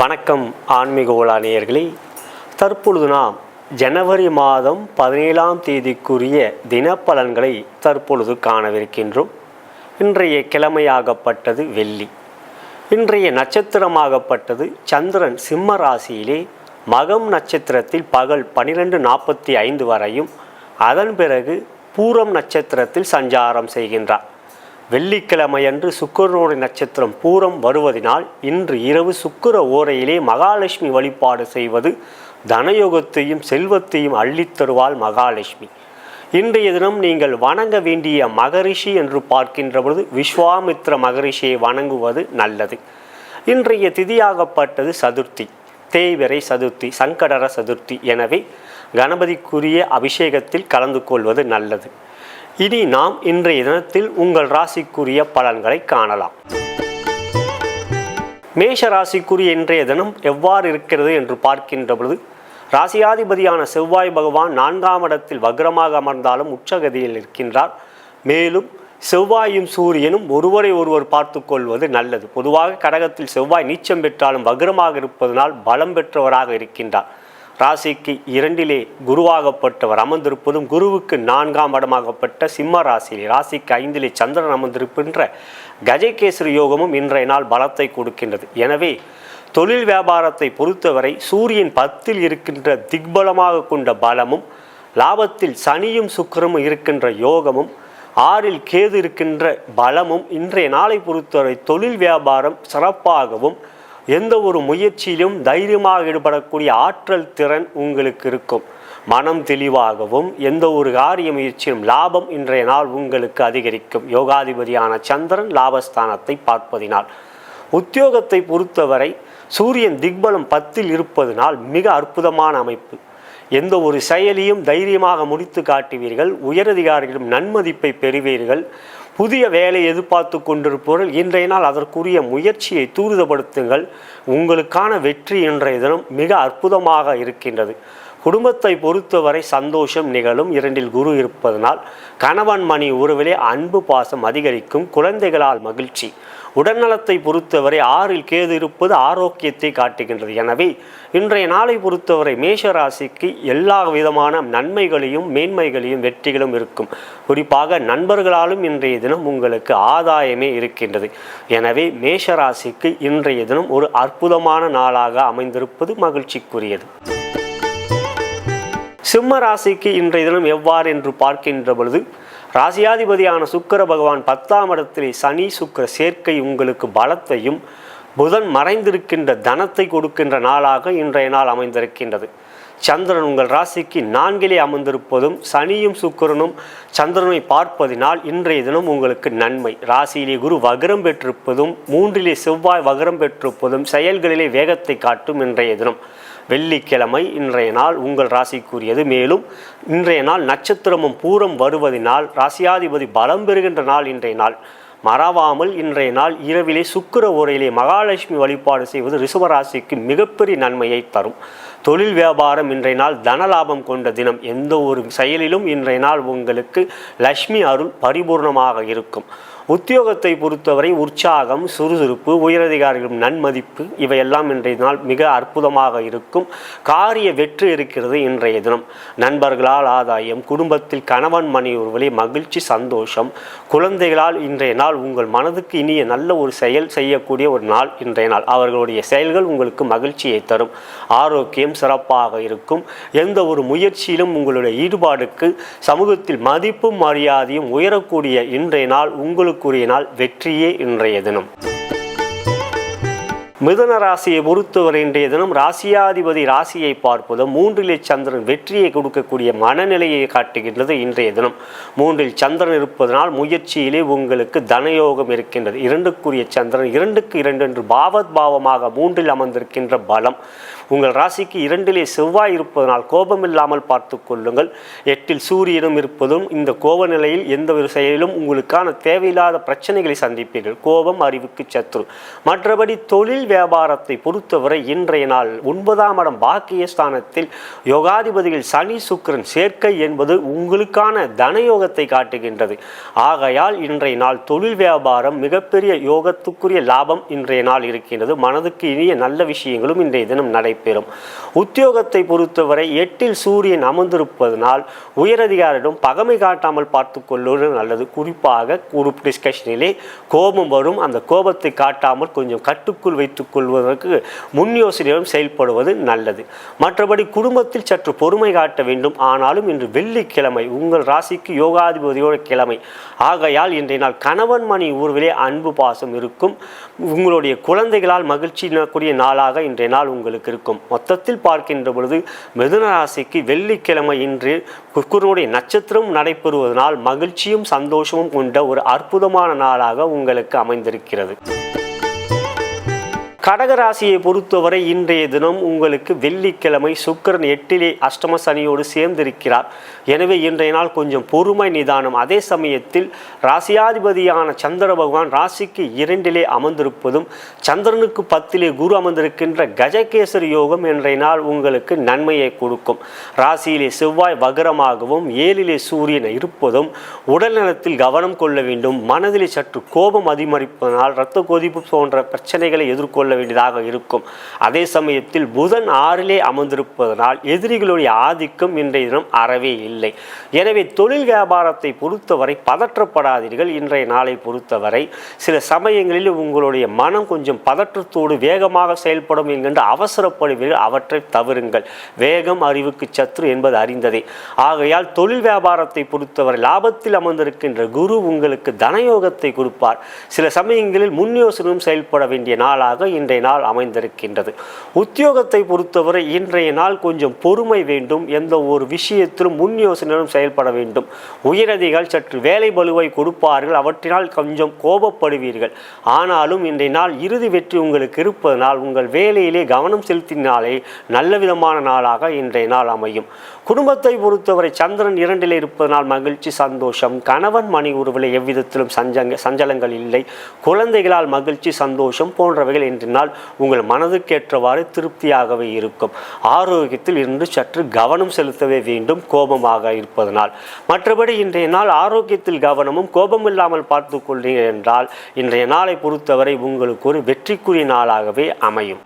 வணக்கம் ஆன்மீக ஓலானியர்களே. தற்பொழுது நாம் ஜனவரி மாதம் பதினேழாம் தேதிக்குரிய தினப்பலன்களை தற்பொழுது காணவிருக்கின்றோம். இன்றைய கிழமையாகப்பட்டது வெள்ளி. இன்றைய நட்சத்திரமாகப்பட்டது சந்திரன் சிம்ம ராசியிலே மகம் நட்சத்திரத்தில் பகல் பனிரெண்டு நாற்பத்தி ஐந்து வரையும் அதன் பிறகு பூரம் நட்சத்திரத்தில் சஞ்சாரம் செய்கின்றார். வெள்ளிக்கிழமையன்று சுக்கரனுடைய நட்சத்திரம் பூரம் வருவதினால் இன்று இரவு சுக்கிர ஓரையிலே மகாலட்சுமி வழிபாடு செய்வது தனயோகத்தையும் செல்வத்தையும் அள்ளித்தருவாள் மகாலட்சுமி. இன்றைய தினம் நீங்கள் வணங்க வேண்டிய மகரிஷி என்று பார்க்கின்ற பொழுது விஸ்வாமித்ர மகரிஷியை வணங்குவது நல்லது. இன்றைய திதியாகப்பட்டது சதுர்த்தி தேய்வரை சதுர்த்தி சங்கடர சதுர்த்தி. எனவே கணபதிக்குரிய அபிஷேகத்தில் கலந்து கொள்வது நல்லது. இனி நாம் இன்றைய தினத்தில் உங்கள் ராசிக்குரிய பலன்களை காணலாம். மேஷ ராசிக்குரிய இன்றைய தினம் எவ்வாறு இருக்கிறது என்று பார்க்கின்ற பொழுது ராசியாதிபதியான செவ்வாய் பகவான் நான்காம் இடத்தில் வக்ரமாக அமர்ந்தாலும் உச்சகதியில் இருக்கின்றார் மேலும் செவ்வாயும் சூரியனும் ஒருவரை ஒருவர் பார்த்து கொள்வது நல்லது. பொதுவாக கடகத்தில் செவ்வாய் நீச்சம் பெற்றாலும் வக்ரமாக இருப்பதனால் பலம் பெற்றவராக இருக்கின்றார். ராசிக்கு இரண்டிலே குருவாகப்பட்டவர் அமர்ந்திருப்பதும் குருவுக்கு நான்காம் இடமாகப்பட்ட சிம்ம ராசியிலே ராசிக்கு ஐந்திலே சந்திரன் அமர்ந்திருக்கின்ற கஜகேசரி யோகமும் இன்றைய நாள் பலத்தை கொடுக்கின்றது. எனவே தொழில் வியாபாரத்தை பொறுத்தவரை சூரியன் பத்தில் இருக்கின்ற திக்பலமாக கொண்ட பலமும் லாபத்தில் சனியும் சுக்கிரமும் இருக்கின்ற யோகமும் ஆறில் கேது இருக்கின்ற பலமும் இன்றைய நாளை பொறுத்தவரை தொழில் வியாபாரம் சிறப்பாகவும் எந்த ஒரு முயற்சியிலும் தைரியமாக ஈடுபடக்கூடிய ஆற்றல் திறன் உங்களுக்கு இருக்கும். மனம் தெளிவாகவும் எந்த ஒரு காரிய முயற்சியும் லாபம் இன்றைய நாள் உங்களுக்கு அதிகரிக்கும். யோகாதிபதியான சந்திரன் லாபஸ்தானத்தை பார்ப்பதினால். உத்தியோகத்தை பொறுத்தவரை சூரியன் திக்பலம் பத்தில் இருப்பதனால் மிக அற்புதமான அமைப்பு. எந்த ஒரு செயலியும் தைரியமாக முடித்து காட்டுவீர்கள். உயரதிகாரிகளும் நன்மதிப்பை பெறுவீர்கள். புதிய வேலை எதிர்பார்த்து கொண்டிருப்பவர்கள் இன்றைய நாள் அதற்குரிய முயற்சியை தூரிதப்படுத்துங்கள். உங்களுக்கான வெற்றி இன்றைய தினம் மிக அற்புதமாக இருக்கின்றது. குடும்பத்தை பொறுத்தவரை சந்தோஷம் நிகழும். இரண்டில் குரு இருப்பதனால் கணவன் மணி உறவிலே அன்பு பாசம் அதிகரிக்கும். குழந்தைகளால் மகிழ்ச்சி. உடல்நலத்தை பொறுத்தவரை ஆறில் கேது இருப்பது ஆரோக்கியத்தை காட்டுகின்றது. எனவே இன்றைய நாளை பொறுத்தவரை மேஷ ராசிக்கு எல்லா விதமான நன்மைகளையும் மேன்மைகளையும் வெற்றிகளும் இருக்கும். குறிப்பாக நண்பர்களாலும் இன்றைய தினம் உங்களுக்கு ஆதாயமே இருக்கின்றது. எனவே மேஷ ராசிக்கு இன்றைய தினம் ஒரு அற்புதமான நாளாக அமைந்திருப்பது மகிழ்ச்சிக்குரியது. சிம்ம ராசிக்கு இன்றைய தினம் எவ்வாறு என்று பார்க்கின்ற பொழுது ராசியாதிபதியான சுக்கிர பகவான் பத்தாம் இடத்தில் சனி சுக்கிர சேர்க்கை உங்களுக்கு பலத்தையும் புதன் மறைந்திருக்கின்ற தனத்தை கொடுக்கின்ற நாளாக இன்றைய நாள் அமைந்திருக்கின்றது. சந்திரன் உங்கள் ராசிக்கு நான்கிலே அமர்ந்திருப்பதும் சனியும் சுக்கிரனும் சந்திரனை பார்ப்பதினால் இன்றைய தினம் உங்களுக்கு நன்மை. ராசியிலே குரு வகரம் பெற்றிருப்பதும் மூன்றிலே செவ்வாய் வகரம் பெற்றிருப்பதும் செயல்களிலே வேகத்தை காட்டும் இன்றைய தினம். வெள்ளிக்கிழமை இன்றைய நாள் உங்கள் ராசிக்குரியது. மேலும் இன்றைய நாள் நட்சத்திரமும் பூரம் வருவதினால் ராசியாதிபதி பலம் பெறுகின்ற நாள் இன்றைய நாள். மறவாமல் இன்றைய நாள் இரவிலே சுக்கிர உரையிலே மகாலட்சுமி வழிபாடு செய்வது ரிஷபராசிக்கு மிகப்பெரிய நன்மையை தரும். தொழில் வியாபாரம் இன்றைய நாள் தனலாபம் கொண்ட தினம். எந்த ஒரு செயலிலும் இன்றைய நாள் உங்களுக்கு லக்ஷ்மி அருள் பரிபூர்ணமாக இருக்கும். உத்தியோகத்தை பொறுத்தவரை உற்சாகம் சுறுசுறுப்பு உயரதிகாரிகளும் நன்மதிப்பு இவையெல்லாம் இன்றைய நாள் மிக அற்புதமாக இருக்கும். காரிய வெற்றி இருக்கிறது இன்றைய தினம். நண்பர்களால் ஆதாயம் குடும்பத்தில் கணவன் மணி மகிழ்ச்சி சந்தோஷம். குழந்தைகளால் இன்றைய நாள் உங்கள் மனதுக்கு இனிய நல்ல ஒரு செயல் செய்யக்கூடிய ஒரு நாள் இன்றைய நாள். அவர்களுடைய செயல்கள் உங்களுக்கு மகிழ்ச்சியை தரும். ஆரோக்கியம் சிறப்பாக இருக்கும். எந்த ஒரு முயற்சியிலும் உங்களுடைய ஈடுபாடுக்கு சமூகத்தில் மதிப்பும் மரியாதையும் உயரக்கூடிய இன்றைய நாள் உங்களுக்குரிய நாள் வெற்றியே இன்றைய தினம். மிதன ராசியை பொறுத்தவரை இன்றைய தினம் ராசியாதிபதி ராசியை பார்ப்பதும் மூன்றிலே சந்திரன் வெற்றியை கொடுக்கக்கூடிய மனநிலையை காட்டுகின்றது இன்றைய தினம். மூன்றில் சந்திரன் இருப்பதனால் முயற்சியிலே உங்களுக்கு தனயோகம் இருக்கின்றது. இரண்டுக்குரிய சந்திரன் இரண்டுக்கு இரண்டு என்று பாவத் பாவமாக மூன்றில் அமர்ந்திருக்கின்ற பலம். உங்கள் ராசிக்கு இரண்டிலே செவ்வாய் இருப்பதனால் கோபம் இல்லாமல் பார்த்து கொள்ளுங்கள். எட்டில் சூரியனும் இருப்பதும் இந்த கோப நிலையில் எந்த ஒரு செயலிலும் உங்களுக்கான தேவையில்லாத பிரச்சனைகளை சந்திப்பீர்கள். கோபம் அறிவுக்கு சத்ரு. மற்றபடி தொழில் வியாபாரத்தை பொறுத்தவரை இன்றைய நாள் ஒன்பதாம் இடம் பாக்கிய ஸ்தானத்தில் யோகாதிபதிகள் சனி சுக்கிரன் சேர்க்கை என்பது உங்களுக்கான தனயோகத்தை காட்டுகின்றது. ஆகையால் இன்றைய நாள் தொழில் வியாபாரம் மிகப்பெரிய யோகத்துக்குரிய லாபம் இன்றைய நாள் இருக்கின்றது. மனதுக்கு இனிய நல்ல விஷயங்களும் இன்றைய தினம் நடைபெறும் உத்தியோகத்தை பொறுத்தவரை எட்டில் சூரியன் அமர்ந்திருப்பதனால் உயரதிகாரிடம் பகமை காட்டாமல் பார்த்து கொள்வது நல்லது. குறிப்பாக குரூப் டிஸ்கஷனிலே கோபம் வரும். அந்த கோபத்தை காட்டாமல் கொஞ்சம் கட்டுக்குள் வைத்துக் கொள்வதற்கு முன் யோசனையுடன் செயல்படுவது நல்லது. மற்றபடி குடும்பத்தில் சற்று பொறுமை காட்ட வேண்டும். ஆனாலும் இன்று வெள்ளிக்கிழமை உங்கள் ராசிக்கு யோகாதிபதியோட கிழமை. ஆகையால் இன்றைய நாள் கணவன் மணி ஊர்விலே அன்பு பாசம் இருக்கும். உங்களுடைய குழந்தைகளால் மகிழ்ச்சி கூடிய நாளாக இன்றைய நாள் உங்களுக்கு இருக்கும். மொத்தத்தில் பார்க்கின்ற பொழுது மிதுன ராசிக்கு வெள்ளிக்கிழமை இன்று குக்குரனுடைய நட்சத்திரம் நடைபெறுவதனால் மகிழ்ச்சியும் சந்தோஷமும் கொண்ட ஒரு அற்புதமான நாளாக உங்களுக்கு அமைந்திருக்கிறது. கடகராசியை பொறுத்தவரை இன்றைய தினம் உங்களுக்கு வெள்ளிக்கிழமை சுக்கிரன் எட்டிலே அஷ்டம சனியோடு சேர்ந்திருக்கிறார். எனவே இன்றைய நாள் கொஞ்சம் பொறுமை நிதானம். அதே சமயத்தில் ராசியாதிபதியான சந்திர பகவான் ராசிக்கு இரண்டிலே அமர்ந்திருப்பதும் சந்திரனுக்கு பத்திலே குரு அமர்ந்திருக்கின்ற கஜகேசரி யோகம் இன்றைய நாள் உங்களுக்கு நன்மையை கொடுக்கும். ராசியிலே செவ்வாய் வகரமாகவும் ஏழிலே சூரியன் இருப்பதும் உடல் நலத்தில் கவனம் கொள்ள வேண்டும். மனதிலே சற்று கோபம் அதிகரிப்பதனால் இரத்த கொதிப்பு போன்ற பிரச்சனைகளை எதிர்கொள்ள வேண்டியதாக இருக்கும். அதே சமயத்தில் புதன் ஆறிலே அமர்ந்திருப்பதனால் எதிரிகளுடைய ஆதிக்கம் இன்றைய தினம் அறவே இல்லை. இல்லை. எனவே தொழில் வியாபாரத்தை பொறுத்தவரை பதற்றப்படாதீர்கள். இன்றைய நாளை பொறுத்தவரை சில சமயங்களில் உங்களுடைய மனம் கொஞ்சம் பதற்றத்தோடு வேகமாக செயல்படும் என்கின்ற அவசரப்படுவீர்கள். அவற்றை தவறுங்கள் வேகம் அறிவுக்கு சத்ரு என்பது அறிந்ததே. ஆகையால் தொழில் வியாபாரத்தை பொறுத்தவரை லாபத்தில் அமர்ந்திருக்கின்ற குரு உங்களுக்கு தனயோகத்தை கொடுப்பார். சில சமயங்களில் முன் யோசனையும் செயல்பட வேண்டிய நாளாக இன்றைய நாள் அமைந்திருக்கின்றது. உத்தியோகத்தை பொறுத்தவரை இன்றைய நாள் கொஞ்சம் பொறுமை வேண்டும். எந்த ஒரு விஷயத்திலும் முன் யோசனையும் செயல்பட வேண்டும். உயரதிகள் சற்று வேலை பலுவை கொடுப்பார்கள். அவற்றினால் கொஞ்சம் கோபப்படுவீர்கள். ஆனாலும் இன்றைய நாள் இறுதி வெற்றி உங்களுக்கு இருப்பதனால் உங்கள் வேலையிலே கவனம் செலுத்தினாலே நல்ல விதமான நாளாக இன்றைய நாள் அமையும். குடும்பத்தை பொறுத்தவரை சந்திரன் இரண்டிலே இருப்பதனால் மகிழ்ச்சி சந்தோஷம். கணவன் மணி உறவில் எவ்விதத்திலும் சஞ்சங்க சஞ்சலங்கள் இல்லை. குழந்தைகளால் மகிழ்ச்சி சந்தோஷம் போன்றவைகள் இன்றைய நாள் உங்கள் மனதுக்கேற்றவாறு திருப்தியாகவே இருக்கும். ஆரோக்கியத்தில் இருந்து சற்று கவனம் செலுத்தவே வேண்டும் கோபமாக இருப்பதனால். மற்றபடி இன்றைய நாள் ஆரோக்கியத்தில் கவனமும் கோபம் இல்லாமல் பார்த்து கொள்கிறீர்கள் என்றால் இன்றைய நாளை பொறுத்தவரை உங்களுக்கு ஒரு வெற்றிக்குரிய நாளாகவே அமையும்.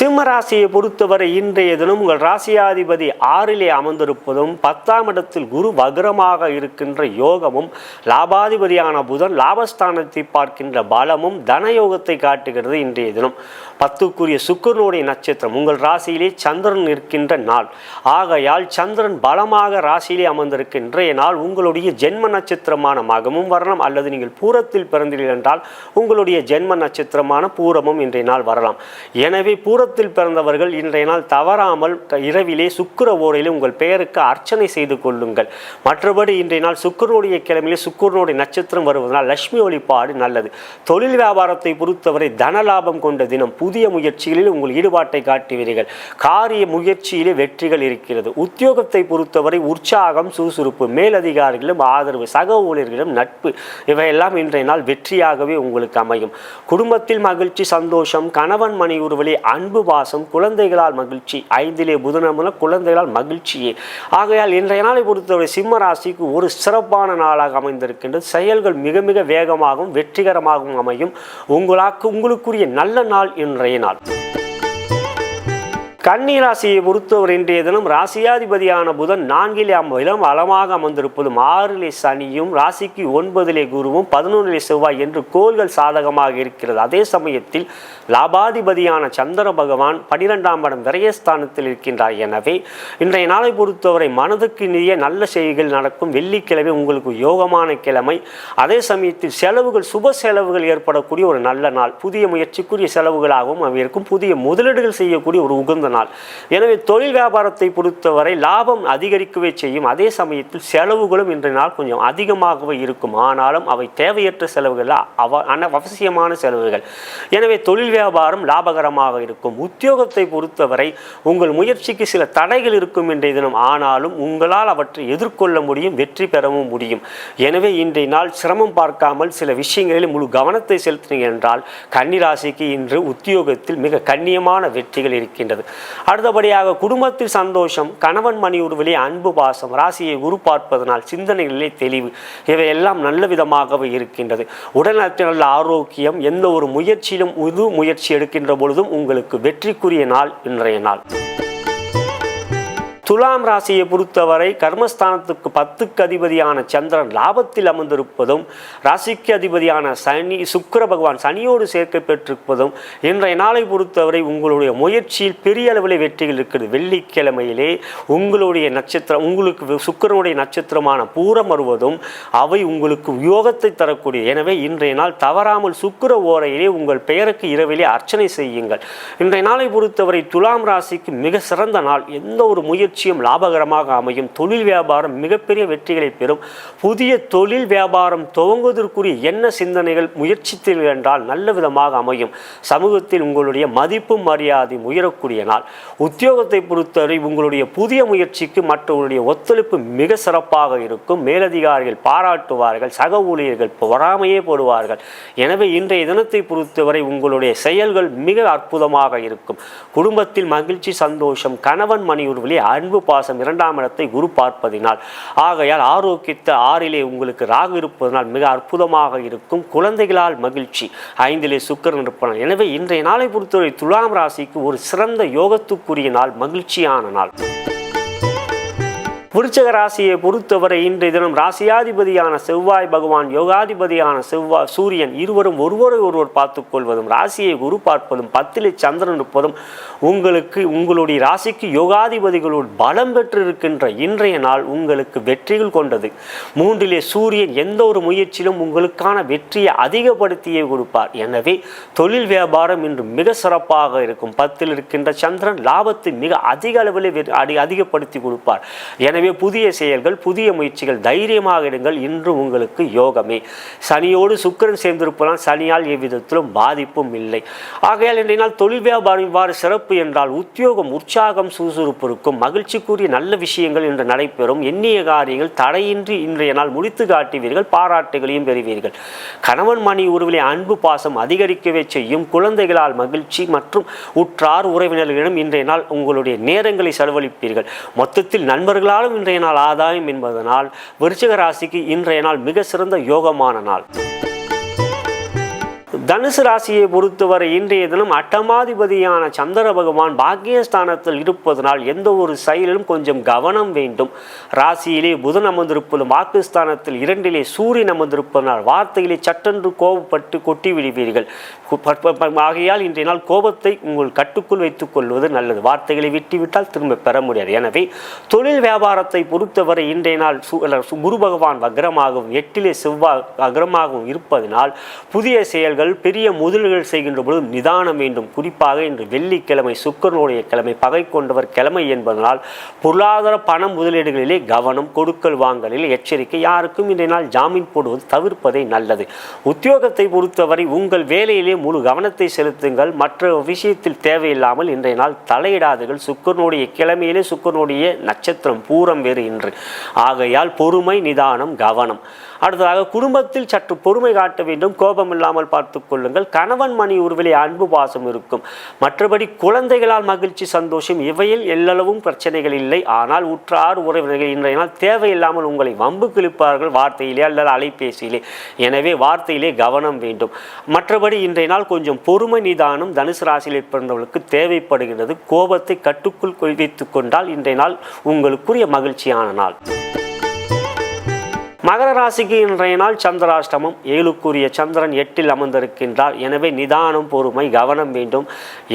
சிம்ம ராசியை பொறுத்தவரை இன்றைய தினம் உங்கள் ராசியாதிபதி ஆறிலே அமர்ந்திருப்பதும் பத்தாம் இடத்தில் குரு வக்ரமாக இருக்கின்ற யோகமும் லாபாதிபதியான புதன் லாபஸ்தானத்தை பார்க்கின்ற பலமும் தனயோகத்தை காட்டுகிறது இன்றைய தினம். பத்துக்குரிய சுக்கரனுடைய நட்சத்திரம் உங்கள் ராசியிலே சந்திரன் இருக்கின்ற நாள். ஆகையால் சந்திரன் பலமாக ராசியிலே அமர்ந்திருக்கின்ற இன்றைய நாள் உங்களுடைய ஜென்ம நட்சத்திரமான மகமும் வரலாம் அல்லது நீங்கள் பூரத்தில் பிறந்தீர்கள் என்றால் உங்களுடைய ஜென்ம நட்சத்திரமான பூரமும் இன்றைய நாள் வரலாம். எனவே பூரத்தில் பிறந்தவர்கள் இன்றைய நாள் தவறாமல் இரவிலே சுக்கிர ஓரையிலே உங்கள் பெயருக்கு அர்ச்சனை செய்து கொள்ளுங்கள். மற்றபடி இன்றைய நாள் சுக்கரனுடைய கிழமையிலே சுக்கரனுடைய நட்சத்திரம் வருவதனால் லட்சுமி வழிபாடு நல்லது. தொழில் வியாபாரத்தை பொறுத்தவரை தன லாபம் கொண்ட தினம். புதிய முயற்சிகளில் உங்கள் ஈடுபாட்டை காட்டுவீர்கள். காரிய முயற்சியிலே வெற்றிகள் இருக்கிறது. உத்தியோகத்தை பொறுத்தவரை உற்சாகம் சுறுசுறுப்பு மேலதிகாரிகளும் ஆதரவு சக ஊழியர்களிடம் நட்பு இவையெல்லாம் இன்றைய நாள் வெற்றியாகவே உங்களுக்கு அமையும். குடும்பத்தில் மகிழ்ச்சி சந்தோஷம் கணவன் மணி ஒருவழி அன்பு பாசம் குழந்தைகளால் மகிழ்ச்சி. ஐந்திலே புதனமுல குழந்தைகளால் மகிழ்ச்சியே. ஆகையால் இன்றைய நாளை பொறுத்தவரை சிம்ம ராசிக்கு ஒரு சிறப்பான நாளாக அமைந்திருக்கின்றது. செயல்கள் மிக மிக வேகமாகவும் வெற்றிகரமாகவும் அமையும். உங்களாக்கு உங்களுக்குரிய நல்ல நாள் இன்றைய நாள். கன்னி ராசியை பொறுத்தவர் இன்றைய தினம் ராசியாதிபதியான புதன் நான்கிலே அம்பலம் அளமாக அமர்ந்திருப்பதும் ஆறிலே சனியும் ராசிக்கு ஒன்பதிலே குருவும் பதினொன்றிலே செவ்வாய் என்று கோள்கள் சாதகமாக இருக்கிறது. அதே சமயத்தில் லாபாதிபதியான சந்திர பகவான் பனிரெண்டாம் படம் விரயஸ்தானத்தில் இருக்கின்றார். எனவே இன்றைய நாளை பொறுத்தவரை மனதுக்கு நிறைய நல்ல செய்திகள் நடக்கும். வெள்ளிக்கிழமை உங்களுக்கு யோகமான கிழமை. அதே சமயத்தில் செலவுகள் சுப செலவுகள் ஏற்படக்கூடிய ஒரு நல்ல நாள். புதிய முயற்சிக்குரிய செலவுகளாகவும் அவை இருக்கும். புதிய முதலீடுகள் செய்யக்கூடிய ஒரு உகந்த நாள். எனவே தொழில் வியாபாரத்தை பொறுத்தவரை லாபம் அதிகரிக்கவே செய்யும். அதே சமயத்தில் செலவுகளும் இன்றைய நாள் கொஞ்சம் அதிகமாகவே இருக்கும். ஆனாலும் அவை தேவையற்ற செலவுகள் அவ அன அவசியமான செலவுகள். எனவே தொழில் வியாபாரம் லாபகரமாக இருக்கும். உத்தியோகத்தை பொறுத்தவரை உங்கள் முயற்சிக்கு சில தடைகள் இருக்கும் இன்றைய தினம். ஆனாலும் உங்களால் அவற்றை எதிர்கொள்ள முடியும் வெற்றி பெறவும் முடியும். எனவே இன்றைய நாள் சிரமம் பார்க்காமல் சில விஷயங்களில் முழு கவனத்தை செலுத்தினீங்க என்றால் கன்னிராசிக்கு இன்று உத்தியோகத்தில் மிக கண்ணியமான வெற்றிகள் இருக்கின்றது. அடுத்தபடியாக குடும்பத்தில் சந்தோஷம் கணவன் மணி உருவிலே அன்பு பாசம் ராசியை குரு பார்ப்பதனால் சிந்தனைகளிலே தெளிவு இவையெல்லாம் நல்ல விதமாகவே இருக்கின்றது. உடல்நலத்தில் நல்ல ஆரோக்கியம் எந்த ஒரு முயற்சியிலும் உது முயற்சி எடுக்கின்ற பொழுதும் உங்களுக்கு வெற்றிக்குரிய நாள் இன்றைய நாள். துலாம் ராசியை பொறுத்தவரை கர்மஸ்தானத்துக்கு பத்துக்கு அதிபதியான சந்திரன் லாபத்தில் அமர்ந்திருப்பதும் ராசிக்கு அதிபதியான சனி சுக்கர பகவான் சனியோடு சேர்க்கை பெற்றிருப்பதும் இன்றைய நாளை பொறுத்தவரை உங்களுடைய முயற்சியில் பெரிய அளவில் வெற்றிகள் இருக்கிறது. வெள்ளிக்கிழமையிலே உங்களுடைய நட்சத்திரம் உங்களுக்கு சுக்கிரனுடைய நட்சத்திரமான பூரம் வருவதும் அவை உங்களுக்கு யோகத்தை தரக்கூடிய எனவே இன்றைய நாள் தவறாமல் சுக்கர ஓரையிலே உங்கள் பெயருக்கு இரவிலே அர்ச்சனை செய்யுங்கள். இன்றைய நாளை பொறுத்தவரை துலாம் ராசிக்கு மிக சிறந்த நாள். எந்த ஒரு முயற்சி நிச்சயம் லாபகரமாக அமையும். தொழில் வியாபாரம் மிகப்பெரிய வெற்றிகளை பெறும். புதிய தொழில் வியாபாரம் துவங்குவதற்குரிய என்ன சிந்தனைகள் முயற்சித்தீர்கள் என்றால் நல்ல விதமாக அமையும். சமூகத்தில் உங்களுடைய மதிப்பு மரியாதை உயரக்கூடிய நாள். உத்தியோகத்தை பொறுத்தவரை உங்களுடைய புதிய முயற்சிக்கு மற்றவர்களுடைய ஒத்துழைப்பு மிக சிறப்பாக இருக்கும். மேலதிகாரிகள் பாராட்டுவார்கள் சக ஊழியர்கள் பொறாமையே போடுவார்கள். எனவே இன்றைய தினத்தை பொறுத்தவரை உங்களுடைய செயல்கள் மிக அற்புதமாக இருக்கும். குடும்பத்தில் மகிழ்ச்சி சந்தோஷம் கணவன் மணி உருவிலே அன்பு பாசம் இரண்டாம் இடத்தை குரு பார்ப்பதினால். ஆகையால் ஆரோக்கியத்தை ஆறிலே உங்களுக்கு ராகு இருப்பதனால் மிக அற்புதமாக இருக்கும் குழந்தைகளால் மகிழ்ச்சி. ஐந்திலே சுக்கரன் இருப்பனால் எனவே இன்றைய நாளை பொறுத்தவரை துலாம் ராசிக்கு ஒரு சிறந்த யோகத்துக்குரிய நாள் மகிழ்ச்சியான நாள். விருச்சக ராசியை பொறுத்தவரை இன்றைய தினம் ராசியாதிபதியான செவ்வாய் பகவான் யோகாதிபதியான செவ்வாய் சூரியன் இருவரும் ஒருவரை ஒருவர் பார்த்துக் கொள்வதும் ராசியை குரு பார்ப்பதும் பத்திலே சந்திரன் இருப்பதும் உங்களுக்கு உங்களுடைய ராசிக்கு யோகாதிபதிகளோடு பலம் பெற்றிருக்கின்ற இன்றைய நாள் உங்களுக்கு வெற்றிகள் கொண்டது. மூன்றிலே சூரியன் எந்த ஒரு முயற்சியிலும் உங்களுக்கான வெற்றியை அதிகப்படுத்தியே கொடுப்பார். எனவே தொழில் வியாபாரம் இன்று மிக சிறப்பாக இருக்கும். பத்தில் இருக்கின்ற சந்திரன் லாபத்தை மிக அதிக அளவில் வெ- அதிகப்படுத்தி கொடுப்பார். எனவே புதிய செயல்கள் புதிய முயற்சிகள் தைரியமாக எடுங்கள் இன்று உங்களுக்கு யோகமே. சனியோடு சுக்கரன் சேர்ந்திருப்பதால் சனியால் எவ்விதத்திலும் பாதிப்பும் இல்லை. ஆகையால் இன்றைய நாள் தொழில் வியாபாரம் இவ்வாறு சிறப்பு என்றால் உத்தியோகம் உற்சாகம் சுறுசுறுப்பு இருக்கும். மகிழ்ச்சிக்குரிய நல்ல விஷயங்கள் இன்று நடைபெறும். எண்ணிய காரியங்கள் தடையின்றி இன்றைய நாள் முடித்து காட்டுவீர்கள். பாராட்டுகளையும் பெறுவீர்கள். கணவன் மணி உருவிலே அன்பு பாசம் அதிகரிக்கவே செய்யும். குழந்தைகளால் மகிழ்ச்சி மற்றும் உற்றார் உறவினர்களிடம் இன்றைய நாள் உங்களுடைய நேரங்களை செலவழிப்பீர்கள். மொத்தத்தில் நண்பர்களாலும் இன்றைய நாள் ஆதாயம் என்பதனால் விருச்சிக ராசிக்கு இன்றைய நாள் மிக சிறந்த யோகமான நாள். தனுசு ராசியை பொறுத்தவரை இன்றைய தினம் அட்டமாதிபதியான சந்திர பகவான் பாக்கியஸ்தானத்தில் இருப்பதனால் எந்த ஒரு செயலிலும் கொஞ்சம் கவனம் வேண்டும். ராசியிலே புதன் அமர்ந்திருப்பதும் வாக்குஸ்தானத்தில் இரண்டிலே சூரியன் அமர்ந்திருப்பதனால் வார்த்தையிலே சட்டென்று கோபப்பட்டு கொட்டி விடுவீர்கள் ஆகையால் இன்றைய நாள் கோபத்தை உங்கள் கட்டுக்குள் வைத்துக் கொள்வது நல்லது. வார்த்தைகளை விட்டுவிட்டால் திரும்ப பெற முடியாது. எனவே தொழில் வியாபாரத்தை பொறுத்தவரை இன்றைய நாள் குரு பகவான் வக்ரமாகவும் எட்டிலே செவ்வாய் அக்ரமாகவும் இருப்பதனால் புதிய செயல்கள் பெரிய முதல்கள் செய்கின்ற பொழுது நிதானம் வேண்டும். குறிப்பாக இன்று வெள்ளிக்கிழமை சுக்கரனுடைய கிழமை பகை கொண்டவர் கிழமை என்பதனால் பொருளாதார பண முதலீடுகளிலே கவனம் கொடுக்கல் வாங்கலில் எச்சரிக்கை யாருக்கும் இன்றைய நாள் ஜாமீன் போடுவது தவிர்ப்பதே நல்லது. உத்தியோகத்தை பொறுத்தவரை உங்கள் வேலையிலே முழு கவனத்தை செலுத்துங்கள். மற்ற விஷயத்தில் தேவையில்லாமல் இன்றைய நாள் தலையிடாதுகள் சுக்கரனுடைய கிழமையிலே சுக்கரனுடைய நட்சத்திரம் பூரம் வேறு இன்று. ஆகையால் பொறுமை நிதானம் கவனம். அடுத்ததாக குடும்பத்தில் சற்று பொறுமை காட்ட வேண்டும் கோபம் இல்லாமல் பார்த்து கொள்ளுங்கள். கணவன் மணி உருவிலே அன்பு பாசம் இருக்கும். மற்றபடி குழந்தைகளால் மகிழ்ச்சி சந்தோஷம் இவையில் எல்லளவும் பிரச்சனைகள் இல்லை. ஆனால் உற்றார் உறவினர்கள் இன்றைய நாள் தேவையில்லாமல் உங்களை வம்பு கிழிப்பார்கள் வார்த்தையிலே அல்லது அலைபேசியிலே. எனவே வார்த்தையிலே கவனம் வேண்டும். மற்றபடி இன்றைய நாள் கொஞ்சம் பொறுமை நிதானம் தனுசு ராசியில் பிறந்தவர்களுக்கு தேவைப்படுகிறது. கோபத்தை கட்டுக்குள் வைத்துக் கொண்டால் இன்றைய நாள் உங்களுக்குரிய மகிழ்ச்சியான நாள். மகர ராசிக்கு இன்றைய நாள் சந்திராஷ்டமம். ஏழுக்குரிய சந்திரன் எட்டில் அமர்ந்திருக்கின்றார். எனவே நிதானம் பொறுமை கவனம் வேண்டும்.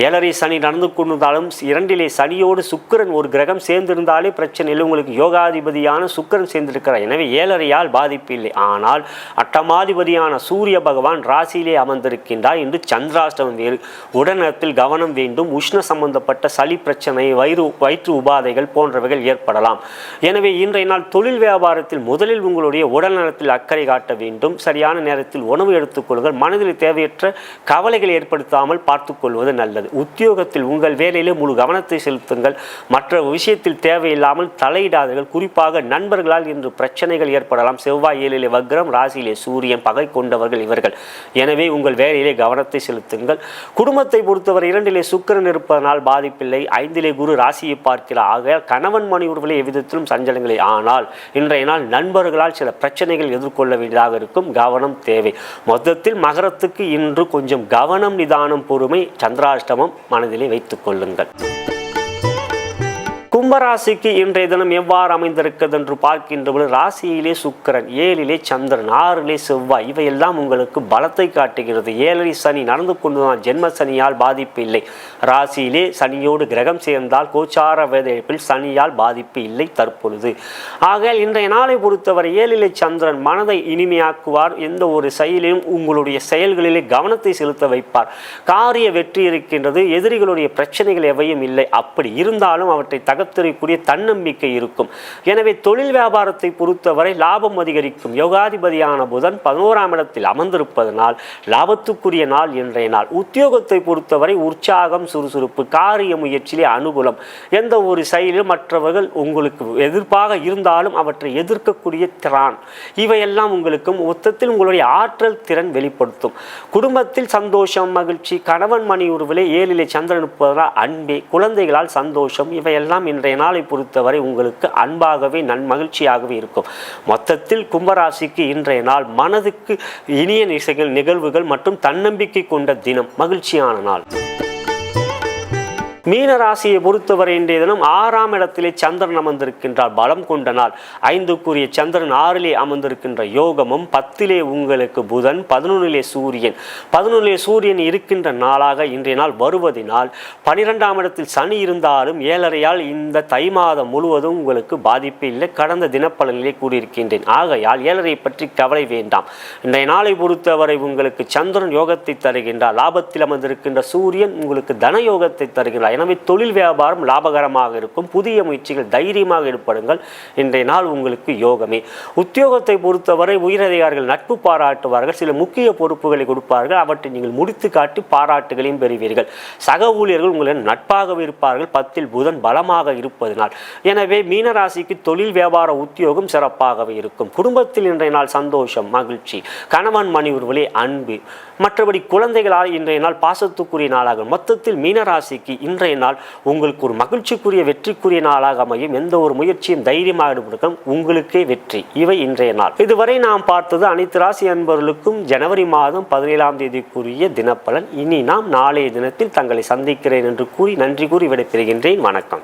ஏழரை சனி நடந்து கொண்டிருந்தாலும் இரண்டிலே சனியோடு சுக்கிரன் ஒரு கிரகம் சேர்ந்திருந்தாலே பிரச்சனை இல்லை. உங்களுக்கு யோகாதிபதியான சுக்கிரன் சேர்ந்திருக்கிறார். எனவே ஏழரையால் பாதிப்பு இல்லை. ஆனால் அட்டமாதிபதியான சூரிய பகவான் ராசியிலே அமர்ந்திருக்கின்றார். என்று சந்திராஷ்டமம் வேறு கவனம் வேண்டும். உஷ்ண சம்பந்தப்பட்ட சளி பிரச்சனை வயிறு வயிற்று உபாதைகள் போன்றவைகள் ஏற்படலாம். எனவே இன்றைய நாள் தொழில் வியாபாரத்தில் முதலில் உங்களுடைய உடல் நலத்தில் அக்கறை காட்ட வேண்டும். சரியான நேரத்தில் உணவு எடுத்துக்கொள்ளுங்கள் மனதில் தேவையற்ற கவலைகள் ஏற்படுத்தாமல் பார்த்துக்கொள்வது நல்லது. உத்தியோகத்தில் உங்கள் வேலையிலே முழு கவனத்தை செலுத்துங்கள். மற்ற விஷயத்தில் தேவையில்லாமல் தலையிடாதீர்கள். குறிப்பாக நண்பர்களால் இன்று பிரச்சனைகள் ஏற்படலாம். செவ்வாய் ஏழிலே வக்ரம் ராசியிலே சூரியன் பகை கொண்டவர்கள் இவர்கள். எனவே உங்கள் வேலையிலே கவனத்தை செலுத்துங்கள். குடும்பத்தை பொறுத்தவரை இரண்டிலே சுக்கிரன் இருப்பதனால் பாதிப்பில்லை. ஐந்திலே குரு ராசியை பார்க்கிறார். ஆகையால் கணவன் மணி எவ்விதத்திலும் சஞ்சலங்களே. ஆனால் இன்றைய நாள் நண்பர்களால் சில பிரச்சனைகள் எதிர்கொள்ள வேண்டியதாக இருக்கும். கவனம் தேவை. மொத்தத்தில் மகரத்துக்கு இன்று கொஞ்சம் கவனம் நிதானம் பொறுமை சந்திராஷ்டமம் மனதிலே வைத்துக் கொள்ளுங்கள். கும்பராசிக்கு இன்றைய தினம் எவ்வாறு அமைந்திருக்கிறது என்று பார்க்கின்ற பொழுது ராசியிலே சுக்கிரன் ஏழிலே சந்திரன் ஆறிலே செவ்வாய் இவையெல்லாம் உங்களுக்கு பலத்தை காட்டுகிறது. ஏழரை சனி நடந்து கொண்டுதான் ஜென்ம சனியால் பாதிப்பு இல்லை. ராசியிலே சனியோடு கிரகம் சேர்ந்தால் கோச்சார வேதைப்பில் சனியால் பாதிப்பு இல்லை தற்பொழுது. ஆக இன்றைய நாளை பொறுத்தவரை ஏழிலே சந்திரன் மனதை இனிமையாக்குவார். எந்த ஒரு செயலிலும் உங்களுடைய செயல்களிலே கவனத்தை செலுத்த வைப்பார். காரிய வெற்றி இருக்கின்றது. எதிரிகளுடைய பிரச்சனைகள் எவையும் இல்லை. அப்படி இருந்தாலும் அவற்றை தகர்த்து தகர்த்தெறியக்கூடிய தன்னம்பிக்கை இருக்கும். எனவே தொழில் வியாபாரத்தை பொறுத்தவரை லாபம் அதிகரிக்கும். யோகாதிபதியான புதன் பதினோராம் இடத்தில் அமர்ந்திருப்பதனால் லாபத்துக்குரிய நாள் இன்றைய நாள். உத்தியோகத்தை பொறுத்தவரை உற்சாகம் சுறுசுறுப்பு காரிய முயற்சியிலே அனுகூலம். எந்த ஒரு செயலிலும் மற்றவர்கள் உங்களுக்கு எதிர்ப்பாக இருந்தாலும் அவற்றை எதிர்க்கக்கூடிய திறான். இவையெல்லாம் உங்களுக்கு மொத்தத்தில் உங்களுடைய ஆற்றல் திறன் வெளிப்படுத்தும். குடும்பத்தில் சந்தோஷம் மகிழ்ச்சி கணவன் மணி உருவிலே ஏழிலே சந்திரன் இருப்பதனால் அன்பே குழந்தைகளால் சந்தோஷம் இவையெல்லாம் இன்றைய நாளை பொறுத்தவரை உங்களுக்கு அன்பாகவே நன் மகிழ்ச்சியாகவே இருக்கும். மொத்தத்தில் கும்பராசிக்கு இன்றைய நாள் மனதுக்கு இனிய நிசைகள் நிகழ்வுகள் மற்றும் தன்னம்பிக்கை கொண்ட தினம். மகிழ்ச்சியான நாள். மீன ராசியை பொறுத்தவரை இன்றைய தினம் ஆறாம் இடத்திலே சந்திரன் அமர்ந்திருக்கின்றார். பலம் கொண்ட நாள். ஐந்துக்குரிய சந்திரன் ஆறிலே அமர்ந்திருக்கின்ற யோகமும் பத்திலே உங்களுக்கு புதன் பதினொன்றிலே சூரியன். பதினொன்றிலே சூரியன் இருக்கின்ற நாளாக இன்றைய நாள் வருவதினால் பனிரெண்டாம் இடத்தில் சனி இருந்தாலும் ஏழரையால் இந்த தை மாதம் முழுவதும் உங்களுக்கு பாதிப்பு இல்லை. கடந்த தினப்பலனிலே கூறியிருக்கின்றேன். ஆகையால் ஏழரை பற்றி கவலை வேண்டாம். இன்றைய நாளை பொறுத்தவரை உங்களுக்கு சந்திரன் யோகத்தை தருகின்றார். லாபத்தில் அமர்ந்திருக்கின்ற சூரியன் உங்களுக்கு தன யோகத்தை தருகின்றார். எனவே தொழில் வியாபாரம் லாபகரமாக இருக்கும். புதிய முயற்சிகள் தைரியமாக ஈடுபடுங்கள். இன்றைய நாள் உங்களுக்கு யோகமே. உத்தியோகத்தை பொறுத்தவரை உயரதிகாரிகள் நட்பு பாராட்டுவார்கள். சில முக்கிய பொறுப்புகளை கொடுப்பார்கள். அவற்றை நீங்கள் முடித்து காட்டி பாராட்டுகளையும் பெறுவீர்கள். சக ஊழியர்கள் உங்களிடம் நட்பாகவே இருப்பார்கள். பத்தில் புதன் பலமாக இருப்பதனால். எனவே மீனராசிக்கு தொழில் வியாபார உத்தியோகம் சிறப்பாகவே இருக்கும். குடும்பத்தில் இன்றைய நாள் சந்தோஷம் மகிழ்ச்சி கணவன் மணி உருவலே அன்பு. மற்றபடி குழந்தைகளால் இன்றைய நாள் பாசத்துக்குரிய நாளாகும். மொத்தத்தில் மீனராசிக்கு இன்றைய இன்றைய நாள் உங்களுக்கு ஒரு மகிழ்ச்சிக்குரிய வெற்றிக்குரிய நாளாக அமையும். எந்த ஒரு முயற்சியும் தைரியமாக ஈடுபடுக்கும் உங்களுக்கே வெற்றி. இவை இன்றைய நாள். இதுவரை நாம் பார்த்தது அனைத்து ராசி அன்பர்களுக்கும் ஜனவரி மாதம் பதினேழாம் தேதிக்குரிய தினப்பலன். இனி நாம் நாளைய தினத்தில் தங்களை சந்திக்கிறேன் என்று கூறி நன்றி கூறி விடைபெறுகின்றேன். வணக்கம்.